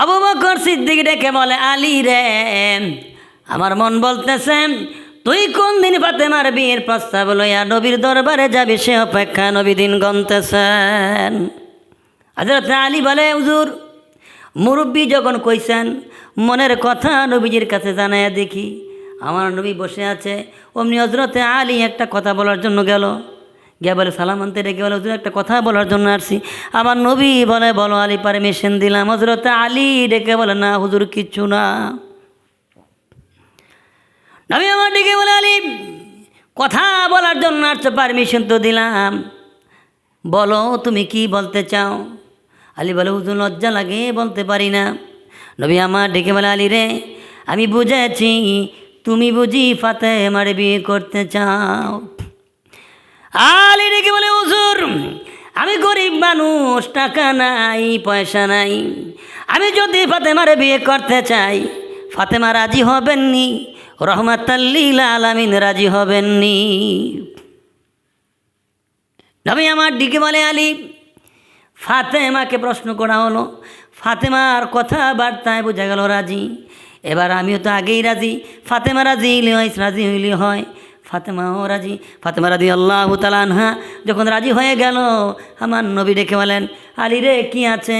আবু বকর সিদ্দিক ডেকে বলে, আলী রে, আমার মন বলতেছে, তুই কোন দিন ফাতেমার বিয়ের প্রস্তাব লইয়া নবীর দরবারে যাবি, সে অপেক্ষা নবী দিন গন্তেছেন হজরত আলী বলে, হুজুর, মুরব্বী যখন কইছেন, মনের কথা নবীজির কাছে জানাইয়া দেখি, আমার নবী বসে আছে, অমনি হজরতে আলী একটা কথা বলার জন্য গেল। গিয়া বলে, সালাম আনতে ডেকে বলে, হুজুর, একটা কথা বলার জন্য আসছি। আমার নবী বলে, বলো, আলী পারমিশন দিলাম। হজরতে আলী ডেকে বলে, না হুজুর কিচ্ছু না। নবী আমার ডেকে বলে, আলী, কথা বলার জন্য আসছো পারমিশন তো দিলাম। বলো, তুমি কি বলতে চাও? আলী বলে, হুজুর, লজ্জা লাগে, বলতে পারি না। নবী আমার ডেকে বলে, আলী রে, আমি বুঝেছি, তুমি বুঝি ফাতে আমার বিয়ে করতে চাও। আলী ডেকে বলে, হুজুর, আমি গরিব মানুষ, টাকা নাই, পয়সা নাই। আমি যদি ফাতেমার বিয়ে করতে চাই, ফাতেমা রাজি হবেননি রহমাতাল্লিল আলামিন রাজি হবেননি। নবী আমার দিকে বলে, আলী, ফাতেমাকে প্রশ্ন করা হলো। ফাতেমার কথাবার্তায় বোঝা গেল রাজি। এবার আমিও তো আগেই রাজি। ফাতেমা রাজি হইলে হয়, রাজি হইলে হয়। ফাতেমাও রাজি। ফাতেমা রাজি আল্লাহ তালানহা যখন রাজি হয়ে গেল, আমার নবী ডেকে বলেন, আলী রে, কী আছে?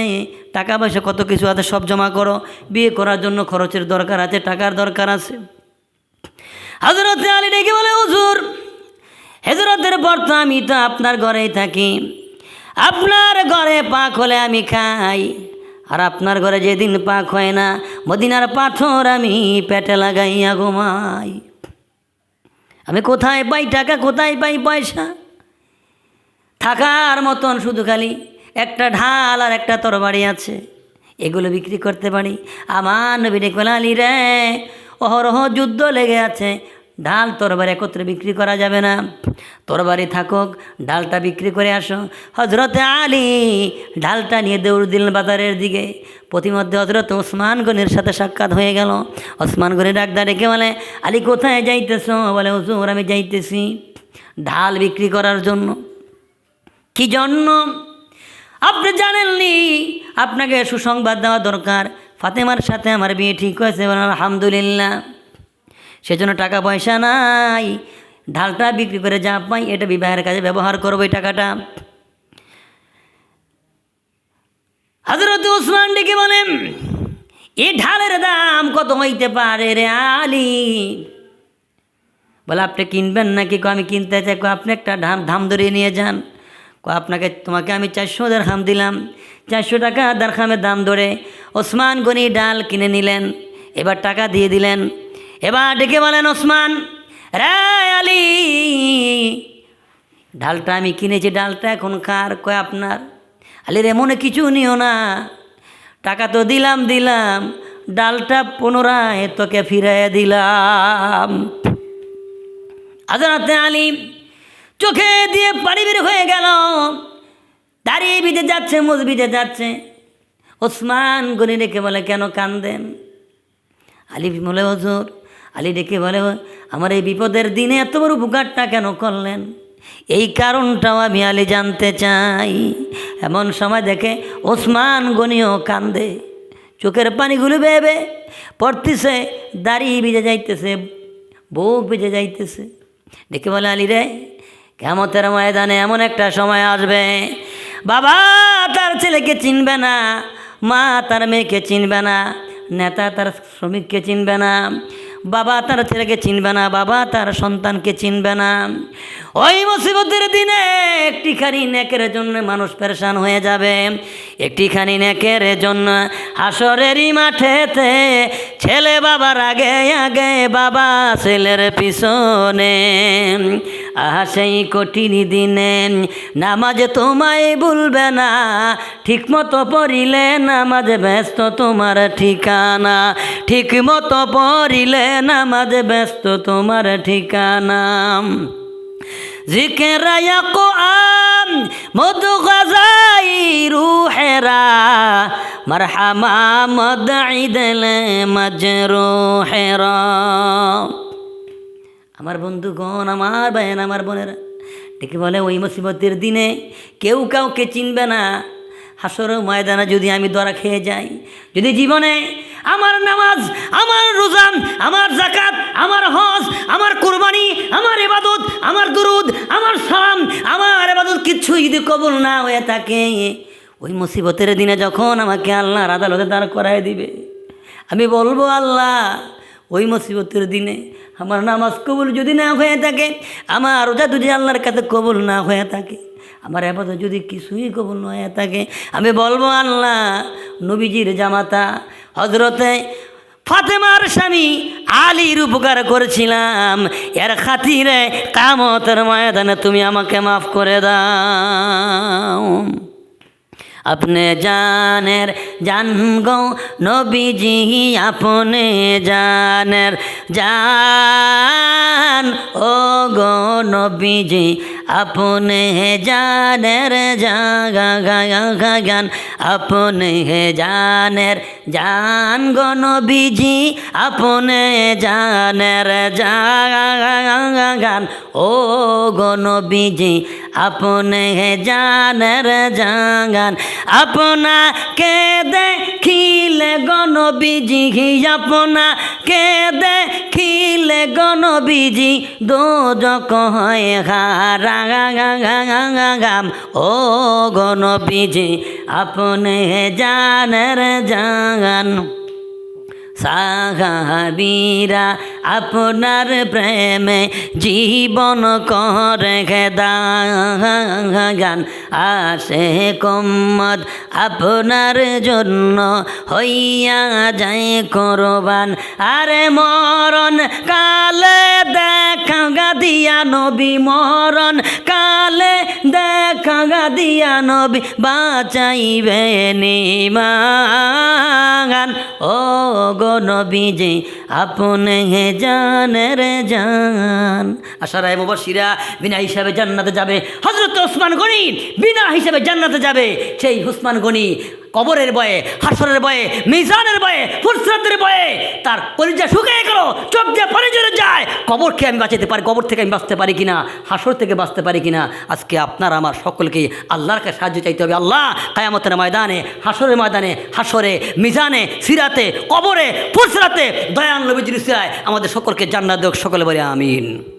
টাকা পয়সা কত কিছু আছে, সব জমা করো। বিয়ে করার জন্য খরচের দরকার আছে, টাকার দরকার আছে। হজরত আলী ডেকে বলে, হুজুর হেজরতের পর তো আমি তো আপনার ঘরেই থাকি। আপনার ঘরে পাক হলে আমি খাই। আর আপনার ঘরে যেদিন পাক হয় না, মদিনার পাথর আমি পেটে লাগাইয়া ঘুমাই। আমি কোথায় পাই টাকা, কোথায় পাই পয়সা? থাকার মতন শুধু খালি একটা ঢাল আর একটা তরবারি আছে। এগুলো বিক্রি করতে পারি। আমার নবী আলী রে, অহরহ যুদ্ধ লেগে আছে। ডাল তরবারি একত্রে বিক্রি করা যাবে না। তরবারি থাকুক, ডালটা বিক্রি করে আসো। হজরতে আলী ডালটা নিয়ে দৌড় দিলেন বাজারের দিকে। প্রতিমধ্যে হজরত ওসমান গনির সাথে সাক্ষাৎ হয়ে গেল। ওসমান গনি ডাকদার রেখে বলে, আলী, কোথায় যাইতেছ? বলে, হুজুর, আমি যাইতেছি ঢাল বিক্রি করার জন্য। কি জন্য? আপনি জানেননি, আপনাকে সুসংবাদ দেওয়া দরকার। ফাতেমার সাথে আমার বিয়ে ঠিক হয়েছে আলহামদুলিল্লাহ। সেজন্য টাকা পয়সা নাই। ঢালটা বিক্রি করে যা পাই, এটা বিবাহের কাজে ব্যবহার করব এই টাকাটা। হজরত উসমান ডেকে বলেন এই ঢালের দাম কত হইতে পারে রে আলী? বলে, আপনি কিনবেন নাকি? কো, আমি কিনতে চাই। কো, আপনি একটা ধাম ধাম ধরিয়ে নিয়ে যান। কো, আপনাকে, তোমাকে আমি চারশো হাম দিলাম। চারশো টাকা দারখামের দাম ধরে ওসমান গনি ডাল কিনে নিলেন। এবার টাকা দিয়ে দিলেন। এবার ডেকে বলেন, ওসমান, রে আলী, ডালটা আমি কিনেছি, ডালটা এখন কার কয় আপনার? আলির এমনে কিছু নিও না, টাকা তো দিলাম দিলাম, ডালটা পুনরায় তোকে ফিরাইয়া দিলাম। আজরাতে আলী চোখে দিয়ে পানি বের হয়ে গেল, দাঁড়িয়ে বিদে যাচ্ছে মসজিদে যাচ্ছে। ওসমান গনি রেখে বলে, কেন কান্দেন? আলী বলে, হজুর আলী ডেকে বলে, আমার এই বিপদের দিনে এত বড় উপকারটা কেন করলেন? এই কারণটাও আমি আলী জানতে চাই। এমন সময় দেখে ওসমান গনিও কান্দে, চোখের পানিগুলো বেবে পড়তেছে, দাড়ি ভিজে যাইতেছে, বুক ভিজে যাইতেছে। ডেকে বলে, আলী রে কেমতের ময়দানে এমন একটা সময় আসবে। বাবা তার ছেলেকে চিনবে না, মা তার মেয়েকে চিনবে না, নেতা তার শ্রমিককে চিনবে না বাবা তার ছেলেকে চিনবে না, বাবা তার সন্তানকে চিনবে না। ওই মুসিবতের দিনে একটিখানি নেকের জন্য মানুষ পরেশান হয়ে যাবে। একটিখানি নেকের জন্য হাসরেরই মাঠেতে ছেলে বাবার আগে আগে বাবা ছেলের পিছনে আহা সেই কঠিন দিনে নামাজ তোমায় ভুলবে না ঠিক মতো পড়িলে নামাজ ব্যস্ত তোমার ঠিকানা ঠিক মতো পড়িলে নামাজ ব্যস্ত তোমার ঠিকানা। জিকের আম মধু গজাই রুহেরা, মারহামা মদাই দিলে মাজরুহেরা। আমার বন্ধুগণ, আমার ভাইয়েন আমার বোনেরা, ডেকে বলে, ওই মুসিবতের দিনে কেউ কাউকে চিনবে না। হাসর ময়দানে যদি আমি দরা খেয়ে যাই, যদি জীবনে আমার নামাজ, আমার রোজা, আমার জাকাত আমার হজ, আমার কোরবানি, আমার এবাদত আমার দুরুদ, আমার সালাম, আমার এবাদত কিচ্ছু যদি কবুল না হয়ে থাকে, ওই মুসিবতের দিনে যখন আমাকে আল্লাহর আদালতে দাঁড় করায় দিবে, আমি বলব, আল্লাহ, ওই মুসিবতের দিনে আমার নামাজ কবুল যদি না হয়ে থাকে, আমার রোজা যদি আল্লাহর কাছে কবুল না হয়ে থাকে, আমার এবার যদি কিছুই কবুল না হয়ে থাকে, আমি বলব আল্লাহ, নবীজির জামাতা হজরতে ফাতেমার স্বামী আলীর উপকার করেছিলাম। এর খাতিরে কামতের ময়দানে তুমি আমাকে মাফ করে দাও। আপনি জানের জান গো নবীজি আপনি জানের জান ও গো নবীজি। আপনি জানের জাগান আপনি জানের জান গো নবীজি। আপনি জানের জাগান ও গো নবীজি, আপনি জানের জাগান। আপনাকে দেখিলে গণবিজি আপনাকে দেখিলে গণবিজি যক হয় গাম ও গণবিজি আপনি জানের জাগান সাহাবীরা আপনার প্রেমে জীবন করে গান আসে কম্মদ। আপনার জন্য হইয়া যায় করবান। আরে মরণ কালে দেখা গাদিয়া নবী মরণ কালে দেখা গাদিয়া নবী বাঁচাইবে নিমান ও গো নবীজি, আপনে হে জানের জান। আশা রায় মুবাসিরা বিনা হিসাবে জান্নাতে যাবে। হজরত ওসমান গনি বিনা হিসাবে জান্নাতে যাবে। সেই উসমান গনি কবরের বয়ে, হাসরের বয়ে, মিজানের বয়ে, ফুরসাতের বয়ে, তার কলিজা শুকিয়ে গেল, চোখ দিয়ে পানি জড়ে যায়। কবরকে আমি বাঁচাতে পারি, কবর থেকে আমি বাঁচতে পারি কিনা, হাসর থেকে বাঁচতে পারি কিনা, আজকে আপনার, আমার সকলকে আল্লাহর কাছে সাহায্য চাইতে হবে। আল্লাহ, কায়ামতের ময়দানে, হাসরের ময়দানে, হাসরে, মিজানে, সিরাতে, কবরে ফুরসরাতে দয়ান নবীজির সিরায় আমাদের সকলকে জান্নাত দেখ সকলে বলে আমিন।